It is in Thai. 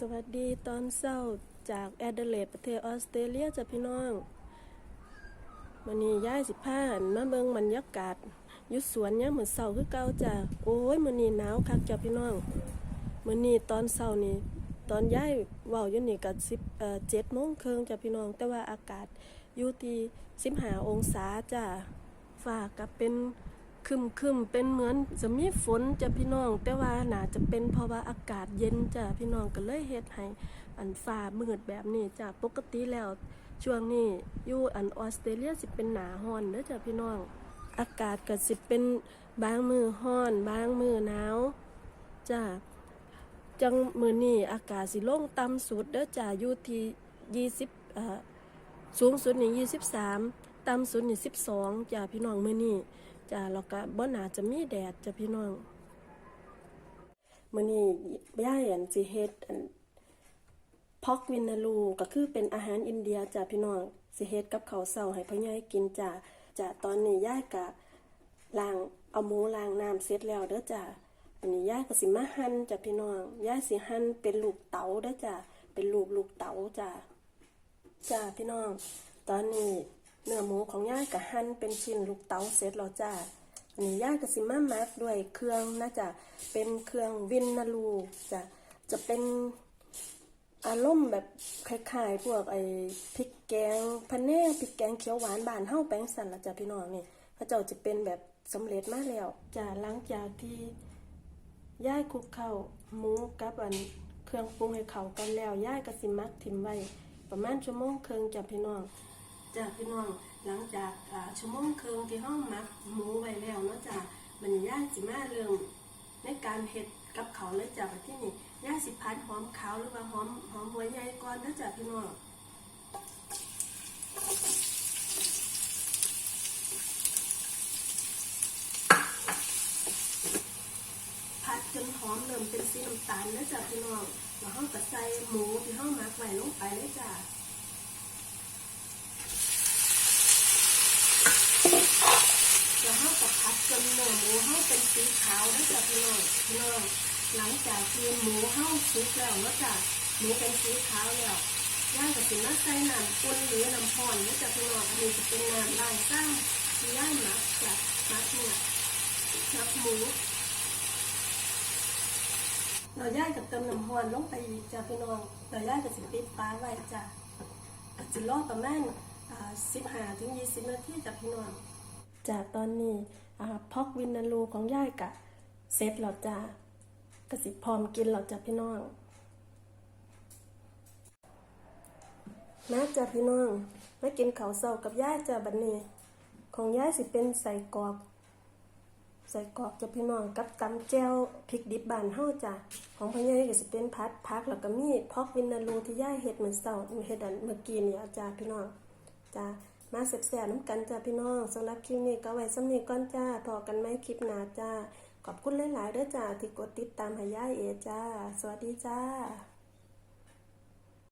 สวัสดีตอนเช้าจากแอดเดเลดประเทศออสเตรเลียจ้ะพี่น้องมันนี้ย้ายสิพาอั่นมาเบิงบรรยากาศยู่สวนเนี่ยเหมือนเช้าคือเก่าจ้ะโอ้ยมื้อนี้หนาวคักจ้ะพี่น้องมื้อนี้ตอนเช้านี่ตอนย้ายว้าอยู่นี่ก็10เอ่อ7โมงครึ่งจ้ะพี่น้อง แต่ว่าอากาศอยู่ที่15องศาจ้ะฟ้าก็เป็น คึมคึมเป็นเหมือนจะมีฝนจ้ะพี่น้อง แต่ว่าน่าจะเป็นเพราะว่าอากาศเย็นจ้ะพี่น้องก็เลยเฮ็ดให้อันฟ้ามืดแบบนี้จ้ะปกติแล้วช่วงนี้อยู่อันออสเตรเลียสิเป็นหนาร้อนเด้อจ้ะพี่น้อง อากาศก็สิเป็นบางมือร้อน บางมือหนาวจ้ะจังมือนี้อากาศสิลงต่ำสุดเด้อจ้ะอยู่ที่20เอ่อสูงสุดนี่23ต่ำสุดนี่12จ้ะพี่น้องมือนี้ จ้าแล้วก็บ่น่าจะมีแดดจ้ะพี่น้องมื้อนี้ย่าอันสิเฮ็ดอันพอกวินาลูก็คือเป็นอาหารอินเดียจ้ะพี่น้องสิเฮ็ดกับข้าวเช้าให้พ่อใหญ่กินจ้ะจ้ะตอนนี้ย่าก็ล้างเอาหมูล้างน้ำเสร็จแล้วเด้อจ้ะอันนี้ย่าก็สิมาหั่นจ้ะพี่น้องย่าสิหั่นเป็นลูกเต๋าเด้อจ้ะเป็นลูกลูกเต๋าจ้ะจ้าพี่น้อง ตอนนี้ เนื้อหมูของย่ากับหั่นเป็นชิ้นลูกเต๋าเสร็จแล้วจ้าอันนี้ย่ากับสิมามักด้วยเครื่องนะจ๊ะเป็นเครื่องวินนาลูจ้ะจะเป็นอารมณ์แบบคล้ายๆพวกไอ้พริกแกงพะแนงพริกแกงเขียวหวานบานเฮาแป้งสันละจ้ะพี่น้องนี่พระเจ้าจะเป็นแบบสำเร็จมากแล้วจ้ะหลังจากที่ย่ายคลุกเข้าหมูกับอันเครื่องปรุงให้เข้ากันแล้วย่ายก็สิมักทิมไว้ประมาณชั่วโมงครึ่งจ้ะพี่น้อง จ้ะพี่น้องหลังจากอ่าชั่วโมงครึ่งที่เฮามักหมูไว้แล้วเนาะจ้ะมันย่ายสิมาเรื่องในการเฮ็ดกับเขาเลยจ้ะบัดที่นี่ย่ายสิพัดหอมขาวหรือว่าหอมหอมหัวใหญ่ก่อนนะจ้ะพี่น้องผัดจนหอมเริ่มเป็นสีน้ำตาลแล้วจ้ะพี่น้องแล้วเราก็ใส่หมูที่เราหมักไว้ลงไปเลยจ้ะแล้วเราก็ผัดจนเนื้อหมูเราเป็นสีขาวแล้วจ้ะ พี่น้องพี่น้องหลังจากที่หมูเราสุกแล้วเนาะจ้ะหมูเป็นสีขาวแล้วย่างกับสิมาใส่น้ำข้นหรือน้ำพอนแล้วจ้ะพี่น้องอันนี้จะเป็นน้ำล้างซ้ำที่ย่างหมักจ้ะหมักเนี่ยหมักหมูเราย่ายกับเติมน้ำฮอนลงไปอีกจ้ะพี่น้องเราย่ายกับสินปิดฟ้าไว้จ้ะจะรอประมาณสิบห้าถึงยี่สิบนาทีจ้ะพี่น้องจากตอนนี้พอกวินนารูของย่ายกะ เสร็จแล้วจ้ะกสิพร้อมกินแล้วจ้ะพี่น้องมาจ้ะพี่น้องมากินข้าวเช้ากับย่ายจ้ะบัดนี้ ของย่ายสิเป็นใส่กรอกใส่กรอกจะพี่น้องกับตำแจ่วพริกดิบบานเฮาจ้ะของพ่อใหญ่ก็สิเป็นพัดพักแล้วก็มีพอกวินนาลูที่ย่าเฮ็ดเหมื้อเช้าเฮ็ดอันเมื่อกี้นี่จ้าพี่น้องจ้ามาแซ่บน้ำกันจ้าพี่น้องสำหรับคลิปนี้ก็ไว้สำนี้ก่อนจ้าพอกันไหมคลิปหน้าจ้า ขอบคุณหลาย ๆ เด้อจ้าที่กดติดตามให้ย่าเอจ้า สวัสดีจ้า